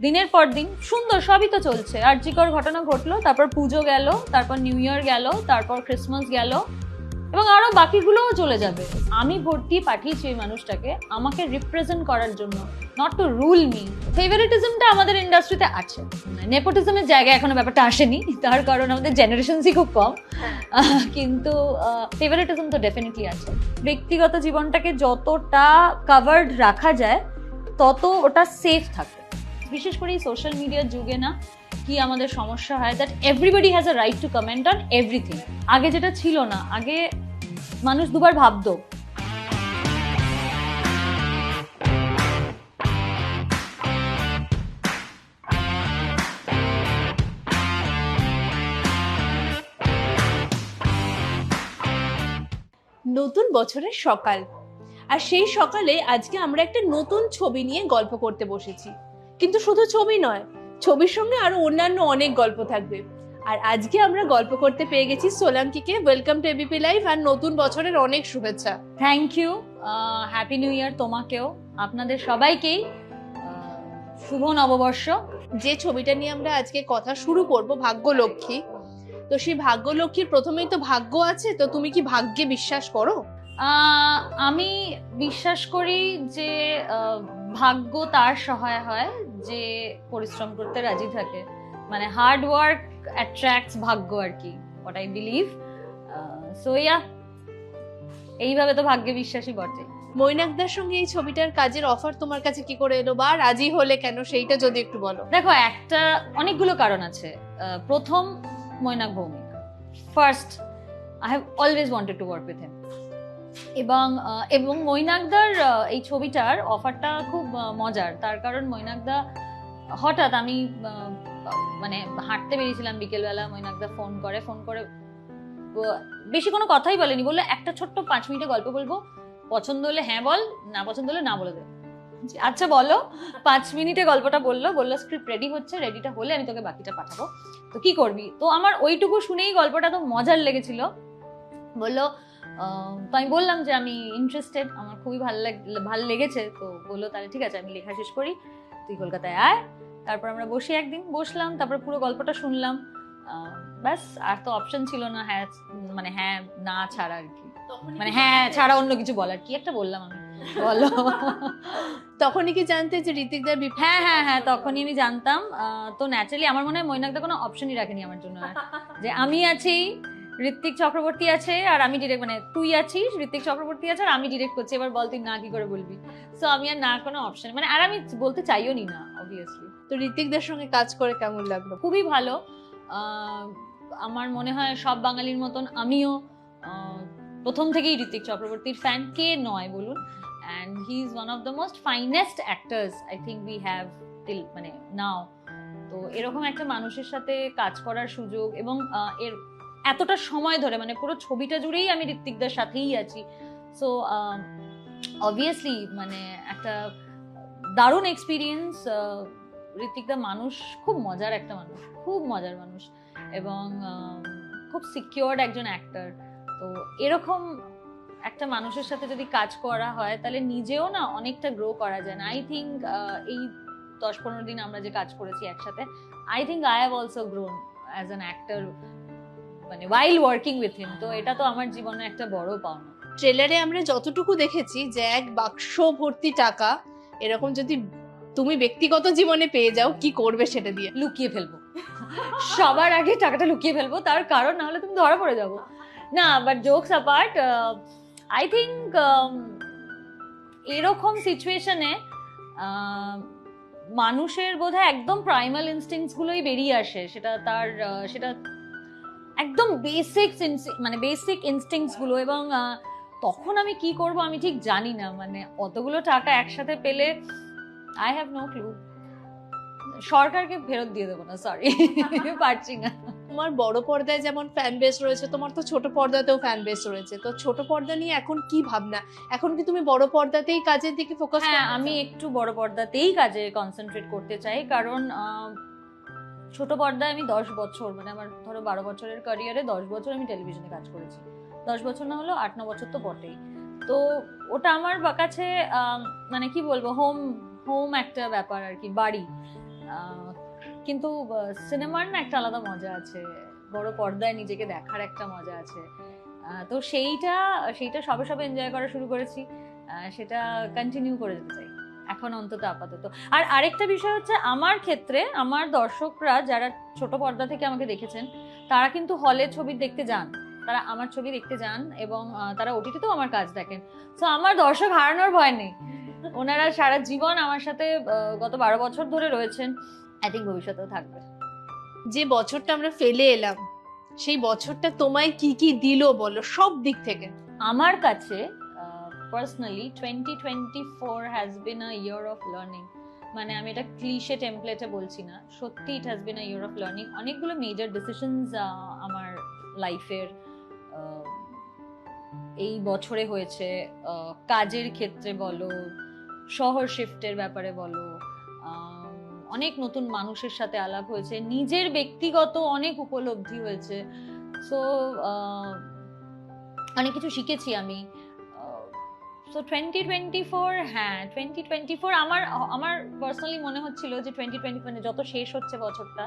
দিনের পর দিন সুন্দর সবই তো চলছে। আর আর্যিকর ঘটনা ঘটলো তারপর পুজো গেল তারপর নিউ ইয়ার গেল তারপর ক্রিসমাস গেল এবং আরও বাকিগুলোও চলে যাবে। আমি ভোট দিয়ে পাঠিয়েছি ওই মানুষটাকে আমাকে রিপ্রেজেন্ট করার জন্য নট টু রুল মি ফেভারিটিজমটা আমাদের ইন্ডাস্ট্রিতে আছে। নেপোটিজমের জায়গায় এখনও ব্যাপারটা আসেনি তার কারণ আমাদের জেনারেশনসই খুব কম। কিন্তু ফেভারিটিজম তো ডেফিনেটলি আছে। ব্যক্তিগত জীবনটাকে যতটা কাভার্ড রাখা যায় তত ওটা সেফ থাকে। বিশেষ করে এই সোশ্যাল মিডিয়ার যুগে না কি আমাদের সমস্যা হয় that everybody has a right to comment on everything আগে যেটা ছিল না, আগে মানুষ দুবার ভাবতো। নতুন বছরের সকাল। আর সেই সকালে আজকে আমরা একটা নতুন ছবি নিয়ে গল্প করতে বসেছি। কিন্তু শুধু ছবি নয় ছবির সঙ্গে আরও অন্যান্য অনেক গল্প থাকবে। আর আজকে আমরা গল্প করতে পেয়ে গেছি সোলাঙ্কিকে। ওয়েলকাম টু এবিপি লাইভ আর নতুন বছরের অনেক শুভেচ্ছা। Thank you happy new year তোমাকেও আপনাদের সবাইকেই শুভ নববর্ষ। যে ছবিটা নিয়ে আমরা আজকে কথা শুরু করব ভাগ্যলক্ষ্মী। তো সেই ভাগ্যলক্ষ্মীর প্রথমেই তো ভাগ্য আছে তো তুমি কি ভাগ্যে বিশ্বাস করো? আমি বিশ্বাস করি যে ভাগ্য তার সহায় হয় যে পরিশ্রম করতে রাজি থাকে। মানে হার্ড ওয়ার্ক অ্যাট্রাক্টস ভাগ্য আর কি what I believe so yeah এইভাবে তো ভাগ্যে বিশ্বাসী বটে। মৈনাকদার সঙ্গে এই ছবিটার কাজের অফার তোমার কাছে কি করে এলো বা রাজি হলে কেন সেইটা যদি একটু বলো। দেখো একটা অনেকগুলো কারণ আছে। প্রথম Mainak Bhowmik. First I have always wanted to work with him এবং এবং মৈনাকদার এই ছবিটার অফারটা খুব মজার। তার কারণ মৈনাকদা, হঠাৎ আমি মানে হাঁটতে বেরিয়েছিলাম বিকেলবেলা, মৈনাকদা ফোন করে ফোন করে বেশি কোনো কথাই বলেনি। বলল, একটা ছোট্ট পাঁচ মিনিটে গল্প বলব। পছন্দ হলে হ্যাঁ বল, না পছন্দ হলে না বলে দে। আচ্ছা বলো। পাঁচ মিনিটে গল্পটা বলল বলল, স্ক্রিপ্ট রেডি হচ্ছে, রেডিটা হলে আমি তোকে বাকিটা পাঠাবো। তো কি করবি? তো আমার ওইটুকু শুনেই গল্পটা তো মজার লেগেছিল। বলল তো আমি বললাম যে আমি ইন্টারেস্টেড আমার খুবই ভালো লাগ- ভালো লেগেছে তো বলল তাহলে ঠিক আছে আমি লেখা শেষ করি তুই কলকাতায় আয়। তারপর আমরা বসি একদিন বসলাম তারপর পুরো গল্পটা শুনলাম। ব্যাস আর তো অপশন ছিল না হ্যাঁ মানে হ্যাঁ না ছাড়া আর কি। মানে হ্যাঁ ছাড়া অন্য কিছু বলার কি একটা বললাম আমি। বলো। তখনই কি জানতে যে ঋতিকদার বিপ- হ্যাঁ হ্যাঁ হ্যাঁ তখনই আমি জানতাম। তো ন্যাচারালি আমার মনে হয় মৈনাকদা কোনো অপশনই রাখেনি আমার জন্য। যে আমি আছি ঋত্বিক চক্রবর্তী আছে আর আমি ডিরেক্ট মানে তুই আছিস ঋত্বিক চক্রবর্তী আছে আর আমি ডিরেক্ট করছি। এবার বল তুই না কি করে বলবি? সো আমি আর না কোনো অপশন মানে আর আমি বলতে চাইও নি না অবভিয়াসলি তো ঋতিকদের সঙ্গে কাজ করে কেমন লাগল? খুবই ভালো। আমার মনে হয় সব বাঙালির মতন আমিও প্রথম থেকেই ঋত্বিক চক্রবর্তীর ফ্যান কে নয় বলুন? And he is one of the most finest actors I think we have till মানে নাও তো এরকম একটা মানুষের সাথে কাজ করার সুযোগ এবং এর এতটা সময় ধরে মানে পুরো ছবিটা জুড়েই আমি ঋত্বিকদের সাথেই আছি। সো অবভিয়াসলি মানে একটা দারুণ এক্সপিরিয়েন্স ঋত্বিকদা মানুষ, খুব মজার একটা মানুষ, খুব মজার মানুষ এবং খুব সিকিওর্ড একজন অ্যাক্টার তো এরকম একটা মানুষের সাথে যদি কাজ করা হয়, তাহলে নিজেও না অনেকটা গ্রো করা যায় না। আই থিঙ্ক এই দশ পনেরো দিন আমরা যে কাজ করেছি একসাথে I think I have also grown as an actor মানে ওয়াইল ওয়ার্কিং উইথ হিম তো এটা তো আমার জীবনে একটা বড় পাওনা। ট্রেলারে আমরা যতটুকু দেখেছি যে এক বাক্স ভর্তি টাকা এরকম যদি তুমি ব্যক্তিগত জীবনে পেয়ে যাও কি করবে সেটা দিয়ে? লুকিয়ে ফেলব। সবার আগে টাকাটা লুকিয়ে ফেলব তার কারণ না হলে তুমি ধরা পড়ে যাব। না but jokes apart I think এরকম সিচুয়েশনে মানুষের বোধহয় একদম প্রাইমাল ইনস্টিংস গুলোই বেরিয়ে আসে। সেটা তার সেটা একদম বেসিক মানে বেসিক ইনস্টিংসগুলো এবং তখন আমি কি করব আমি ঠিক জানি না। মানে অতগুলো টাকা একসাথে পেলে আই হ্যাভ নো ক্লু সরকারকে ফেরত দিয়ে দেবো না সরি পারছি না। তোমার বড় পর্দায় যেমন ফ্যান বেস রয়েছে তোমার তো ছোট পর্দাতেও ফ্যান বেস রয়েছে। তো ছোট পর্দা নিয়ে এখন কি ভাবনা? এখন কি তুমি বড় পর্দাতেই কাজের দিকে ফোকাস হ্যাঁ আমি একটু বড় পর্দাতেই কাজে কনসেন্ট্রেট করতে চাই। কারণ ছোট পর্দায় আমি দশ বছর মানে আমার ধরো বারো বছরের ক্যারিয়ারে দশ বছর আমি টেলিভিশনে কাজ করেছি। দশ বছর না হলো আট, ন বছর তো বটেই। তো ওটা আমার কাছে মানে কি বলব হোম হোম একটা ব্যাপার আর কি, বাড়ি। কিন্তু সিনেমার না একটা আলাদা মজা আছে। বড় পর্দায় নিজেকে দেখার একটা মজা আছে। তো সেইটা সেইটা সবে সবে এনজয় করা শুরু করেছি। সেটা কন্টিনিউ করে যেতে চাই। এখন অন্তত আপাতত। আর আরেকটা বিষয় হচ্ছে আমার ক্ষেত্রে আমার দর্শকরা যারা ছোট পর্দা থেকে আমাকে দেখেছেন তারা কিন্তু হলে ছবি দেখতে যান। তারা আমার ছবি দেখতে যান এবং তারা ওটিটিতেও আমার কাজ দেখেন। তো আমার দর্শক হারানোর ভয় নেই। ওনারা সারা জীবন আমার সাথে গত বারো বছর ধরে রয়েছেন। আই থিঙ্ক ভবিষ্যতেও থাকবে। যে বছরটা আমরা ফেলে এলাম সেই বছরটা তোমায় কি কি দিল বলো সব দিক থেকে। আমার কাছে personally twenty twenty four has been a year of learning মানে আমি এটা ক্লিশে টেমপ্লেটে বলছি না। সত্যি it has been a year of learning অনেকগুলো মেজর ডিসিশনস আমার লাইফের এই বছরে হয়েছে। কাজের ক্ষেত্রে বলো, শহর শিফটের ব্যাপারে বলো অনেক নতুন মানুষের সাথে আলাপ হয়েছে। নিজের ব্যক্তিগত অনেক উপলব্ধি হয়েছে। সো অনেক কিছু শিখেছি আমি। সো টোয়েন্টি টোয়েন্টি ফোর হ্যাঁ টোয়েন্টি টোয়েন্টি ফোর আমার আমার পার্সোনালি মনে হচ্ছিল যে টোয়েন্টি টোয়েন্টি মানে যত শেষ হচ্ছে বছরটা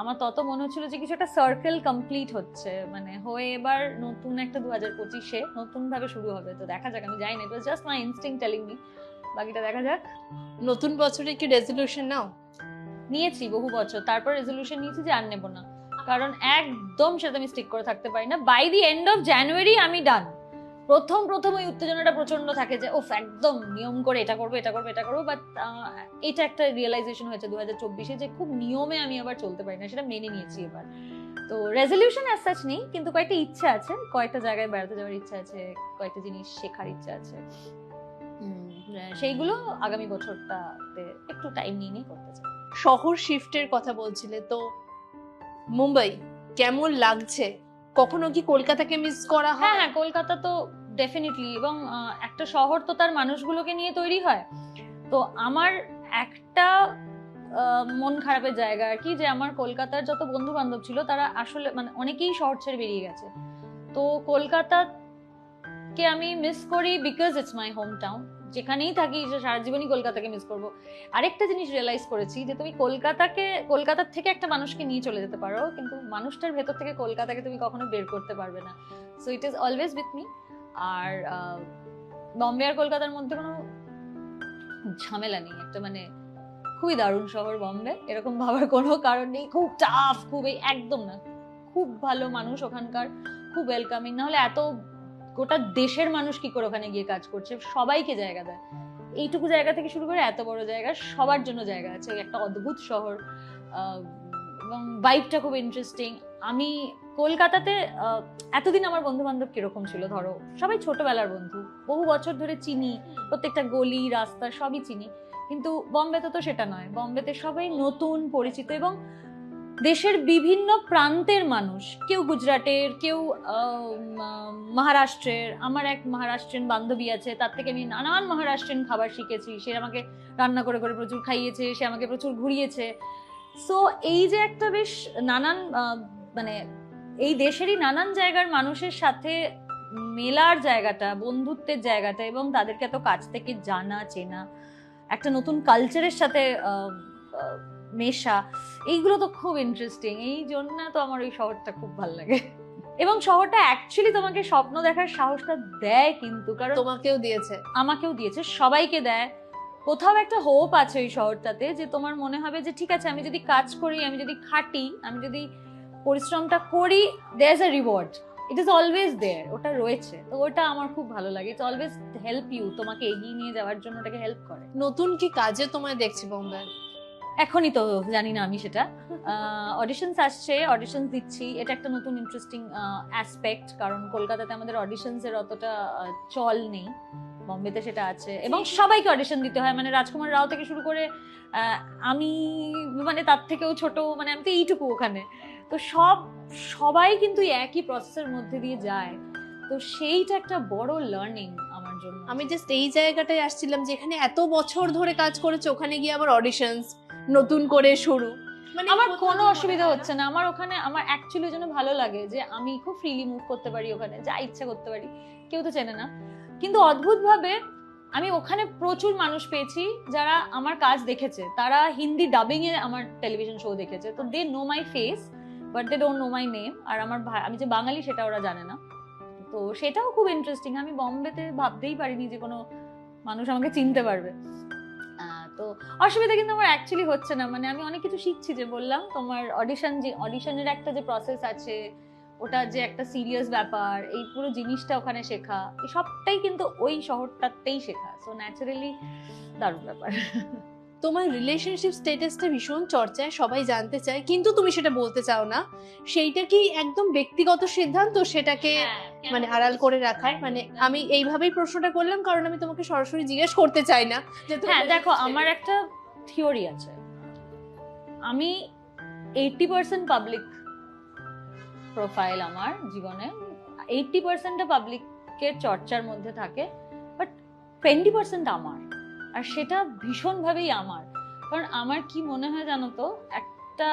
আমার তত মনে হচ্ছিল যে কিছু একটা সার্কেল কমপ্লিট হচ্ছে। মানে হয়ে এবার নতুন একটা দু হাজার পঁচিশে নতুন ভাবে শুরু হবে। তো দেখা যাক আমি জানি না it was just my instinct telling me বাকিটা দেখা যাক। নতুন বছরে কি রেজলিউশন নাও। নিয়েছি বহু বছর। তারপর রেজলিউশন নিয়েছি যে আর নেব না। কারণ একদম সেটা আমি স্টিক করে থাকতে পারি না। By the end of January আমি ডান প্রথম প্রথম ওই উত্তেজনাটা প্রচণ্ড থাকে যে ওফ একদম নিয়ম করে এটা করব এটা করব এটা করব। বাট এটা একটা রিয়েলাইজেশন হয়েছে দু হাজার চব্বিশে যে, খুব নিয়মে আমি আবার চলতে পারি না, সেটা মেনে নিয়েছি এবার। তো রেজলিউশন অ্যাজ সাচ নেই, কিন্তু কয়েকটা ইচ্ছা আছে, কয়েকটা জায়গায় বেড়াতে যাওয়ার ইচ্ছা আছে, কয়েকটা জিনিস শেখার ইচ্ছা আছে। সেইগুলো আগামী বছরটাতে একটু টাইম নিয়ে নিয়ে করতে চাই। শহর শিফটের কথা বলছিলে, তো মুম্বাই কেমন লাগছে? কখনো কি কলকাতাকে মিস করা হ্যাঁ? হয় হ্যাঁ কলকাতা তো ডেফিনেটলি এবং একটা শহর তো তার মানুষগুলোকে নিয়ে তৈরি হয়। তো আমার একটা মন খারাপের জায়গা আর কি যে আমার কলকাতার যত বন্ধু বান্ধব ছিল তারা আসলে মানে অনেকেই শহর ছেড়ে বেরিয়ে গেছে। তো কলকাতাকে আমি মিস করি because it's my home town যেখানেই থাকি সারা জীবনই কলকাতাকে মিস করব। আরেকটা জিনিস রিয়েলাইজ করেছি যে তুমি কলকাতাকে, কলকাতার থেকে একটা মানুষকে নিয়ে চলে যেতে পারো, কিন্তু মানুষটার ভেতর থেকে কলকাতাকে তুমি কখনো বের করতে পারবে না। So it is always with me আর বম্বে আর কলকাতার মধ্যে কোনো ঝামেলা নেই। একটা মানে খুবই দারুণ শহর বম্বে এরকম ভাবার কোনো কারণ নেই। খুব টাফ খুবই একদম না। খুব ভালো মানুষ ওখানকার। খুব ওয়েলকামিং না হলে এত গোটা দেশের মানুষ কি করে ওখানে গিয়ে কাজ করছে? সবাইকে জায়গা দেয়। এইটুকু জায়গা থেকে শুরু করে এত বড় জায়গা, সবার জন্য জায়গা আছে। একটা অদ্ভুত শহর এবং বাইকটা খুব ইন্টারেস্টিং আমি কলকাতাতে এতদিন আমার বন্ধু বান্ধব কীরকম ছিল? ধরো, সবাই ছোটবেলার বন্ধু। বহু বছর ধরে চিনি, প্রত্যেকটা গলি, রাস্তা সবই চিনি। কিন্তু বম্বেতে তো সেটা নয়। বম্বেতে সবাই নতুন, পরিচিত এবং দেশের বিভিন্ন প্রান্তের মানুষ, কেউ গুজরাটের, কেউ মহারাষ্ট্রের, আমার এক মহারাষ্ট্রিয়ান বান্ধবী আছে, তার থেকে আমি নানান মহারাষ্ট্রিয়ান খাবার শিখেছি। সে আমাকে রান্না করে করে প্রচুর খাইয়েছে, সে আমাকে প্রচুর ঘুরিয়েছে। সো এই যে একটা বেশ নানান মানে এই দেশেরই নানান জায়গার মানুষের সাথে মেলার জায়গাটা, বন্ধুত্বের জায়গাটা এবং তাদেরকে এত কাছ থেকে জানা, চেনা, একটা নতুন কালচারের সাথে মেশা এইগুলো তো খুব ইন্টারেস্টিং এই জন্য তো আমার ওই শহরটা খুব ভালো লাগে। এবং শহরটা অ্যাকচুয়ালি তোমাকে স্বপ্ন দেখার সাহসটা দেয় কিন্তু কারণ তোমাকেও দিয়েছে। আমাকেও দিয়েছে সবাইকে দেয়। কোথাও একটা হোপ আছে ওই শহরটাতে যে তোমার মনে হবে যে ঠিক আছে আমি যদি কাজ করি আমি যদি খাটি আমি যদি পরিশ্রমটা করি there a reward it is always there ওটা রয়েছে। তো ওটা আমার খুব ভালো লাগে। ইটস অলওয়েজ হেল্প ইউ তোমাকে এগিয়ে নিয়ে যাওয়ার জন্য ওটাকে হেল্প করে। নতুন কি কাজে তোমায় দেখছি বোম্বে এখনই তো জানি না আমি সেটা। অডিশনস আসছে অডিশনস দিচ্ছি। এটা একটা নতুন ইন্টারেস্টিং অ্যাসপেক্ট কারণ কলকাতাতে আমাদের অডিশনস এর অতটা চল নেই। বম্বেতে সেটা আছে। এবং সবাইকে অডিশন দিতে হয়। মানে রাজকুমার রাও থেকে শুরু করে আমি মানে তার থেকেও ছোট মানে আমি তো এইটুকু ওখানে। তো সব সবাই কিন্তু একই প্রসেসের মধ্যে দিয়ে যায়। তো সেইটা একটা বড় লার্নিং আমার জন্য। আমি জাস্ট এই জায়গাটায় আসছিলাম যেখানে এত বছর ধরে কাজ করেছে ওখানে গিয়ে আবার অডিশনস নতুন করে শুরু। মানে আমার কোনো অসুবিধা হচ্ছে না। আমার ওখানে আমার অ্যাকচুয়ালি জন্য ভালো লাগে যে আমি খুব ফ্রিলি মুভ করতে পারি ওখানে যা ইচ্ছা করতে পারি। কেউ তো চেনে না। কিন্তু অদ্ভুত ভাবে আমি ওখানে প্রচুর মানুষ পেয়েছি যারা আমার কাজ দেখেছে। তারা হিন্দি ডাবিং এ আমার টেলিভিশন শো দেখেছে। তো they know my face but they don't know my name আর আমার আমি যে বাঙালি সেটা ওরা জানে না। তো সেটাও খুব ইন্টারেস্টিং আমি বম্বেতে ভাবতেই পারিনি যে কোনো মানুষ আমাকে চিনতে পারবে। তো অসুবিধা কিন্তু আমার অ্যাকচুয়ালি হচ্ছে না। মানে আমি অনেক কিছু শিখছি যে বললাম, তোমার অডিশন যে অডিশনের একটা যে প্রসেস আছে, ওটা যে একটা সিরিয়াস ব্যাপার, এই পুরো জিনিসটা ওখানে শেখা সবটাই কিন্তু ওই শহরটাতেই শেখা। সো ন্যাচারালি দারুণ ব্যাপার। তোমার রিলেশনশিপ স্ট্যাটাসটা ভীষণ চর্চায় সবাই জানতে চায় কিন্তু তুমি সেটা বলতে চাও না। সেইটা কি একদম ব্যক্তিগত সিদ্ধান্ত? সেটাকে মানে আড়াল করে রাখার? মানে আমি এইভাবেই প্রশ্নটা করলাম কারণ আমি তোমাকে সরাসরি জিজ্ঞেস করতে চাই না যে হ্যাঁ দেখো আমার একটা থিওরি আছে। আমি এইটি পার্সেন্ট পাবলিক প্রোফাইল আমার জীবনে। এইটি পার্সেন্টটা পাবলিকের চর্চার মধ্যে থাকে বাট টোয়েন্টি পার্সেন্ট আমার। আর সেটা ভীষণভাবেই আমার। কারণ আমার কি মনে হয় জানো তো, একটা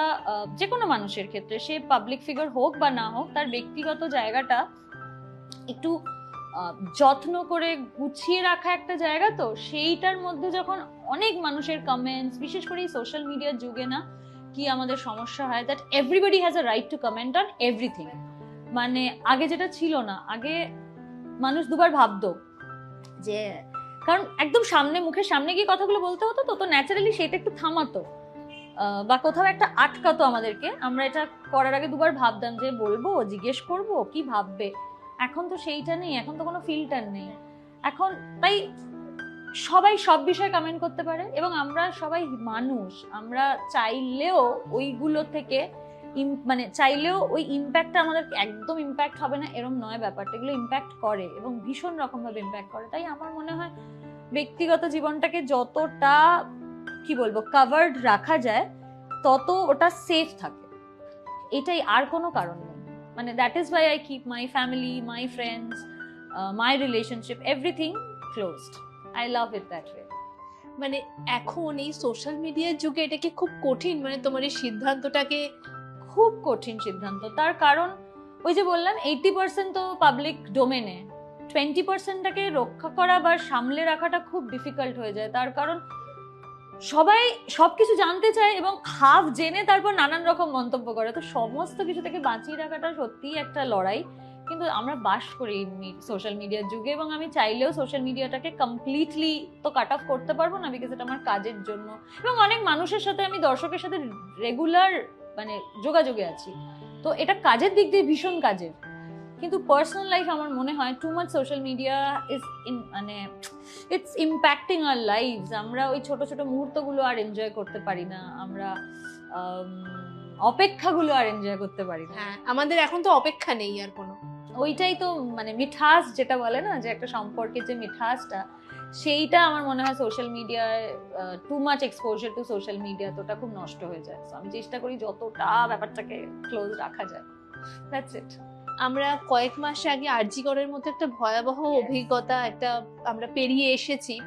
যে কোনো মানুষের ক্ষেত্রে, সে পাবলিক ফিগার হোক বা না হোক, তার ব্যক্তিগত জায়গাটা একটু যত্ন করে গুছিয়ে রাখা একটা জায়গা তো, সেইটার মধ্যে যখন অনেক মানুষের কমেন্টস বিশেষ করে এই সোশ্যাল মিডিয়ার যুগে না, কি আমাদের সমস্যা হয় that everybody has a right to comment on everything মানে আগে যেটা ছিল না, আগে মানুষ দুবার ভাবতো যে কারণ একদম সামনে মুখের সামনে গিয়ে কথাগুলো বলতে হতো তো তো ন্যাচারালি সেটা একটু থামাতো। বা কোথাও একটা আটকাতো আমাদেরকে। আমরা এটা করার আগে দুবার ভাবতাম যে বলব, জিজ্ঞেস করব, কি ভাববে? এখন তো সেইটা নেই, এখন তো কোনো ফিল্টার নেই। এখন তাই সবাই সব বিষয়ে কমেন্ট করতে পারে এবং আমরা সবাই মানুষ। আমরা চাইলেও ওইগুলো থেকে মানে চাইলেও ওই ইম্প্যাক্টটা আমাদের একদম ইম্প্যাক্ট হবে না, এরম নয় ব্যাপারটা। এগুলো ইম্প্যাক্ট করে এবং ভীষণ রকমভাবে ইম্প্যাক্ট করে। তাই আমার মনে হয় ব্যক্তিগত জীবনটাকে যতটা, কি বলব কাভার্ড রাখা যায়, তত ওটা সেফ থাকে। এটাই আর কোনো কারণ নেই। মানে that is why I keep my family my friends my relationship everything closed I love it that way মানে এখন এই সোশ্যাল মিডিয়ার যুগে এটাকে খুব কঠিন? মানে তোমার এই সিদ্ধান্তটাকে খুব কঠিন সিদ্ধান্ত। তার কারণ ওই যে বললাম এইটি পার্সেন্ট তো পাবলিক ডোমেনে টোয়েন্টি পার্সেন্টটাকে রক্ষা করা বা সামলে রাখাটা খুব ডিফিকাল্ট হয়ে যায়। তার কারণ সবাই সব কিছু জানতে চায় এবং হাফ জেনে তারপর নানান রকম মন্তব্য করে। তো সমস্ত কিছু থেকে বাঁচিয়ে রাখাটা সত্যিই একটা লড়াই। কিন্তু আমরা বাস করি সোশ্যাল মিডিয়ার যুগে এবং আমি চাইলেও সোশ্যাল মিডিয়াটাকে কমপ্লিটলি তো কাট অফ করতে পারব না বিকজ এটা আমার কাজের জন্য। এবং অনেক মানুষের সাথে আমি দর্শকের সাথে রেগুলার মানে যোগাযোগে আছি। তো এটা কাজের দিক দিয়ে ভীষণ কাজের। কিন্তু পার্সোনাল লাইফ আমার মনে হয় too much social media is in মানে ইটস ইম্প্যাক্টিং আর লাইফ আমরা ওই ছোট ছোট মুহূর্তগুলো আর এনজয় করতে পারি না। আমরা আম, অপেক্ষাগুলো আর এনজয় করতে পারি না। হ্যাঁ আমাদের এখন তো অপেক্ষা নেই আর কোনো। ওইটাই তো মানে মিঠাস যেটা বলে না যে একটা সম্পর্কের যে মিঠাসটা সেইটা আমার মনে হয় সোশ্যাল মিডিয়ায় too much exposure to social media তো ওটা খুব নষ্ট হয়ে যায়। আমি চেষ্টা করি যতটা ব্যাপারটাকে ক্লোজ রাখা যায়। দ্যাটস ইট আমরা কয়েক মাস আগে আরজিকরের মতো একটা ভয়াবহ অভিজ্ঞতা একটা আমরা পেরিয়ে এসেছি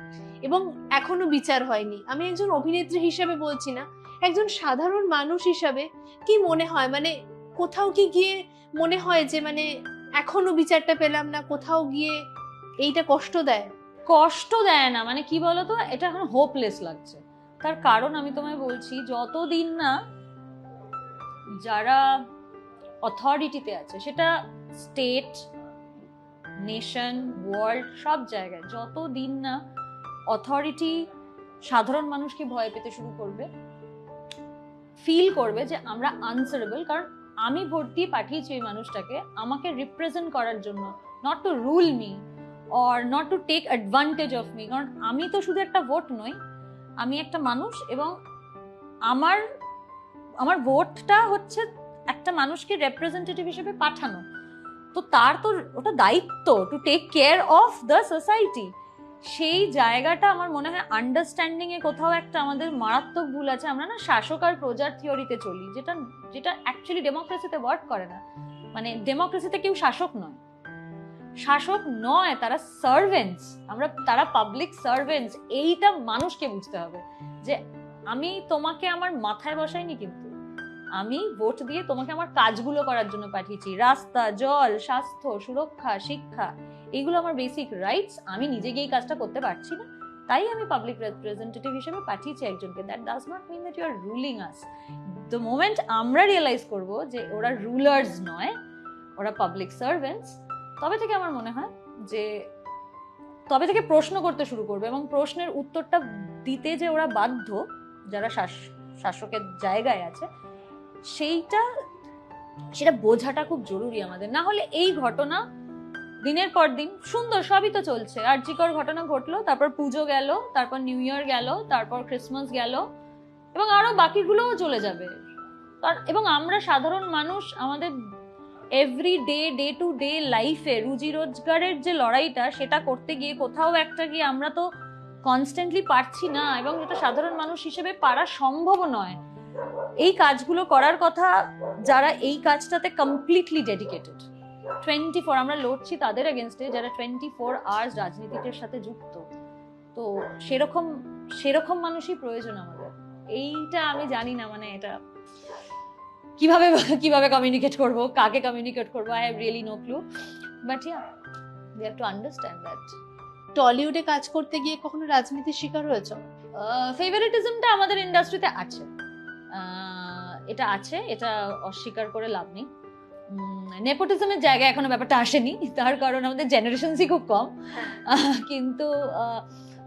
এবং এখনও বিচার হয়নি। আমি একজন অভিনেত্রী হিসেবে বলছি না একজন সাধারণ মানুষ হিসাবে কি মনে হয়? মানে কোথাও কি গিয়ে মনে হয় যে মানে এখনও বিচারটা পেলাম না? কোথাও গিয়ে এইটা কষ্ট দেয়? কষ্ট দেয় না। মানে কি বলতো? এটা এখন হোপলেস লাগছে। তার কারণ আমি তোমায় বলছি, যতদিন না যারা অথরিটিতে আছে, সেটা স্টেট নেশন ওয়ার্ল্ড সব জায়গায়, যতদিন না অথরিটি সাধারণ মানুষকে ভয় পেতে শুরু করবে? ফিল করবে যে আমরা আনসারেবল কারণ আমি দিয়ে পাঠিয়েছি ওই মানুষটাকে, আমাকে রিপ্রেজেন্ট করার জন্য not to rule me or not to take advantage of me কারণ আমি তো শুধু একটা ভোট নই, আমি একটা মানুষ এবং আমার আমার ভোটটা হচ্ছে একটা মানুষকে রিপ্রেজেন্টেটিভ হিসেবে পাঠানো। তো তার তো ওটা দায়িত্ব to take care of the society সেই জায়গাটা আমার মনে হয় আন্ডারস্ট্যান্ডিং এ কোথাও একটা আমাদের মারাত্মক ভুল আছে। আমরা না শাসক আর প্রজার থিওরিতে চলি, যেটা যেটা অ্যাকচুয়ালি ডেমোক্রেসিতে ওয়ার্ক করে না। মানে ডেমোক্রেসিতে কেউ শাসক নয়। শাসক নয়, তারা সার্ভেন্টস আমরা, তারা পাবলিক সার্ভেন্টস এইটা মানুষকে বুঝতে হবে যে আমি তোমাকে আমার মাথায় বসাইনি কিন্তু। আমি ভোট দিয়ে তোমাকে আমার কাজগুলো করার জন্য পাঠিয়েছি। রাস্তা, জল, স্বাস্থ্য, সুরক্ষা, শিক্ষা, এইগুলো আমার বেসিক রাইটস আমি নিজে গিয়ে কাজটা করতে পারছি না। তাই আমি পাবলিক রিপ্রেজেন্টেটিভ হিসেবে পাঠিয়েছি একজনকে। That does not mean that you are ruling us the moment আমরা রিয়েলাইজ করব যে ওরা রুলার্স নয়, ওরা পাবলিক সার্ভেন্টস তবে থেকে আমার মনে হয় যে তবে থেকে প্রশ্ন করতে শুরু করবে এবং প্রশ্নের উত্তরটা দিতে যে ওরা বাধ্য, যারা শাস- শাসকের জায়গায় আছে, সেইটা, সেটা বোঝাটা খুব জরুরি আমাদের। না হলে এই ঘটনা দিনের পর দিন, সুন্দর, সবই তো চলছে। আর্যিকর ঘটনা ঘটলো, তারপর পুজো গেল, তারপর নিউ ইয়ার গেল, তারপর ক্রিসমাস গেল, এবং আরও বাকিগুলোও চলে যাবে। এবং আমরা সাধারণ মানুষ, আমাদের every day day to day লাইফে রুজি রোজগারের যে লড়াইটা, সেটা করতে গিয়ে কোথাও একটা গিয়ে আমরা তো কনস্ট্যান্টলি পারছি না এবং যেটা সাধারণ মানুষ হিসেবে পারা সম্ভব নয়। এই কাজগুলো করার কথা যারা এই কাজটাতে কমপ্লিটলি ডেডিকেটেড টোয়েন্টি ফোর আমরা লড়ছি তাদের এগেনস্টে যারা টোয়েন্টি ফোর আওয়ার্স রাজনীতির সাথে যুক্ত। তো সেরকম সেরকম মানুষই প্রয়োজন আমাদের। এইটা আমি জানি না মানে এটা কীভাবে কীভাবে কমিউনিকেট করব? কাকে কমিউনিকেট করব? I have really no clue but yeah we have to understand that টলিউডে কাজ করতে গিয়ে কখনো রাজনীতির শিকার হয়েছো? ফেভারিটিজমটা আমাদের ইন্ডাস্ট্রিতে আছে। এটা আছে এটা অস্বীকার করে লাভ নেই। নেপোটিজমের জায়গায় এখনও ব্যাপারটা আসেনি। তার কারণ আমাদের জেনারেশনসই খুব কম। কিন্তু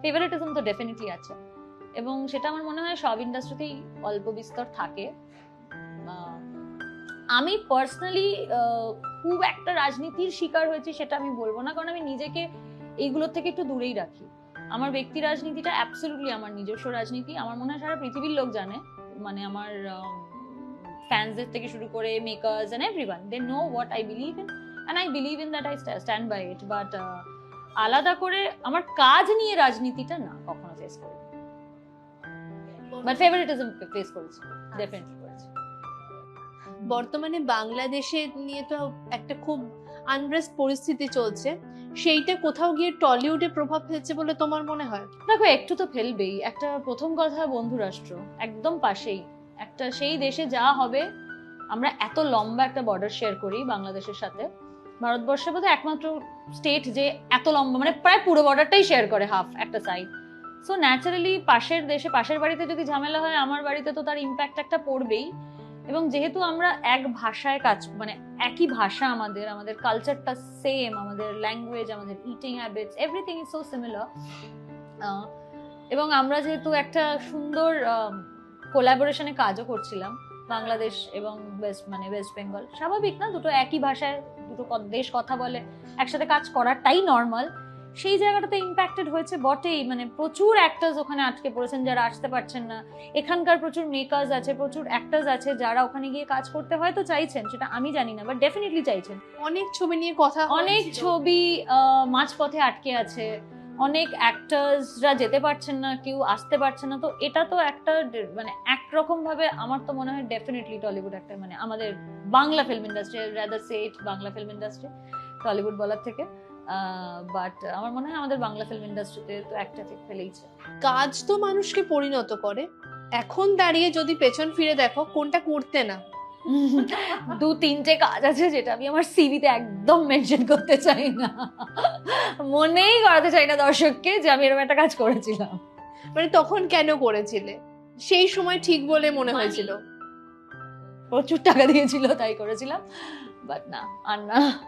ফেভারিটিজম তো ডেফিনেটলি আছে। এবং সেটা আমার মনে হয় সব ইন্ডাস্ট্রিতেই অল্প বিস্তর থাকে। আমি পার্সোনালি খুব একটা রাজনীতির শিকার হয়েছি সেটা আমি বলব না, কারণ আমি নিজেকে এইগুলোর থেকে একটু দূরেই রাখি। আমার ব্যক্তি রাজনীতিটা অ্যাবসলিউটলি আমার নিজস্ব রাজনীতি। আমার মনে হয় সারা পৃথিবীর লোক জানে মানে আমার ফ্যান্সদের থেকে শুরু করে makers and everyone they know what I believe in and I believe in that I stand by it but আলাদা করে আমার কাজ নিয়ে রাজনীতিটা না, কখনো ফেস করি বাট ফেভারিটিজম ফেস করেছি ডেফিনেটলি বর্তমানে বাংলাদেশে নিয়ে তো একটা খুব আনরেস্ট পরিস্থিতি চলছে। সেইটা কোথাও গিয়ে টলিউডে প্রভাব ফেলছে বলে তোমার মনে হয়? দেখো, একটু তো ফেলবেই। একটা প্রথম কথা, বন্ধু রাষ্ট্র, একদম পাশেই। একটা সেই দেশে যা হবে, আমরা এত লম্বা একটা বর্ডার শেয়ার করি বাংলাদেশের সাথে। ভারতবর্ষে বোধহয় একমাত্র স্টেট যে এত লম্বা মানে প্রায় পুরো বর্ডারটাই শেয়ার করে হাফ একটা সাইড সো ন্যাচারালি পাশের দেশে, পাশের বাড়িতে যদি ঝামেলা হয়, আমার বাড়িতে তো তার ইম্প্যাক্ট একটা পড়বেই। এবং যেহেতু আমরা এক ভাষায় কাজ মানে একই ভাষা আমাদের আমাদের কালচারটা সেম আমাদের ল্যাঙ্গুয়েজ আমাদের eating habits everything is so similar এবং আমরা যেহেতু একটা সুন্দর কোলাবোরেশনে কাজও করছিলাম, বাংলাদেশ এবং ওয়েস্ট মানে ওয়েস্ট বেঙ্গল স্বাভাবিক না? দুটো একই ভাষায় দুটো দেশ কথা বলে একসাথে কাজ করাটাই নর্মাল সেই জায়গাটাতে ইম্প্যাক্টেড হয়েছে বটেই। মানে প্রচুর অ্যাক্টার্স ওখানে আটকে পড়েছেন যারা আসতে পারছেন না। এখানকার প্রচুর মেকার্স আছে প্রচুর অ্যাক্টার্স আছে যারা ওখানে গিয়ে কাজ করতে হয়তো চাইছেন সেটা আমি জানি না বাট ডেফিনেটলি চাইছেন। অনেক ছবি নিয়ে কথা অনেক ছবি মাঝপথে আটকে আছে। অনেক অ্যাক্টার্সরা যেতে পারছেন না কেউ আসতে পারছে না। তো এটা তো একটা মানে একরকম ভাবে আমার তো মনে হয় ডেফিনেটলি টলিউড একটা মানে আমাদের Bangla film industry rather set Bangla film industry Tollywood বলার থেকে। বাট আমার মনে হয় আমাদের বাংলা ফিল্ম ইন্ডাস্ট্রিতে তো একটা ঠিক ফেলেইছে কাজ তো মানুষকে পরিণত করে। এখন দাঁড়িয়ে যদি পেছন ফিরে দেখো কোনটা করতে না। দু তিনটে কাজ আছে যেটা আমি আমার সিভিতে একদম মেনশন করতে চাই না। মনেই করাতে চাই না দর্শককে যে আমি এরকম একটা কাজ করেছিলাম। মানে তখন কেন করেছিলে? সেই সময় ঠিক বলে মনে হয়েছিল। প্রচুর টাকা দিয়েছিল তাই করেছিলাম। বাট না আর না।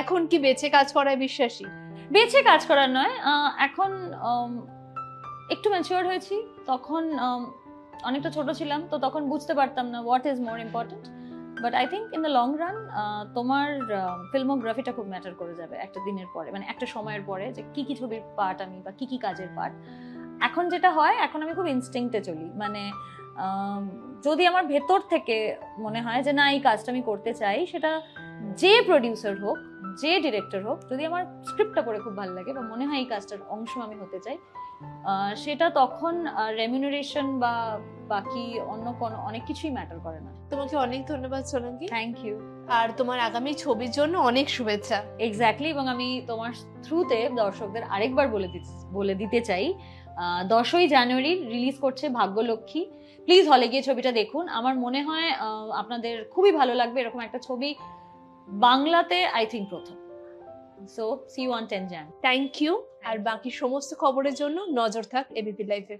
এখন কি বেঁচে কাজ করায় বিশ্বাসী? বেছে কাজ করার নয় এখন একটু ম্যাচিওর হয়েছি, তখন অনেকটা ছোট ছিলাম, তো তখন বুঝতে পারতাম না what is more important but I think in the long run তোমার ফিল্মোগ্রাফিটা খুব ম্যাটার করে যাবে একটা দিনের পরে মানে একটা সময়ের পরে, যে কি কি ছবির পার্ট আমি বা কি কি কাজের পার্ট এখন যেটা হয়, এখন আমি খুব ইনস্টিংক্টে চলি মানে যদি আমার ভেতর থেকে মনে হয় যে না, এই কাজটা আমি করতে চাই, সেটা যে প্রডিউসার হোক যে ডিরেক্টর হোক যদি আমার স্ক্রিপ্টটা পড়ে খুব ভালো লাগে বা মনে হয় এই কাজটার অংশ আমি হতে চাই সেটা তখন রেমিউনারেশন বা বাকি অন্য কোনো অনেক কিছুই ম্যাটার করে না। তোমাকে অনেক ধন্যবাদ সোনাঙ্কি। থ্যাংক ইউ আর তোমার আগামী ছবির জন্য অনেক শুভেচ্ছা। এক্স্যাক্টলি এবং আমি তোমার থ্রুতে দর্শকদের আরেকবার বলে দিতে বলে দিতে চাই দশই জানুয়ারি রিলিজ করছে ভাগ্যলক্ষ্মী। প্লিজ হলে গিয়ে ছবিটা দেখুন। আমার মনে হয় আপনাদের খুবই ভালো লাগবে এরকম একটা ছবি। বাংলাতে আই থিঙ্ক প্রথম। So C one ten jam thank you আর বাকি সমস্ত খবরের জন্য নজর থাক এবিপি লাইফে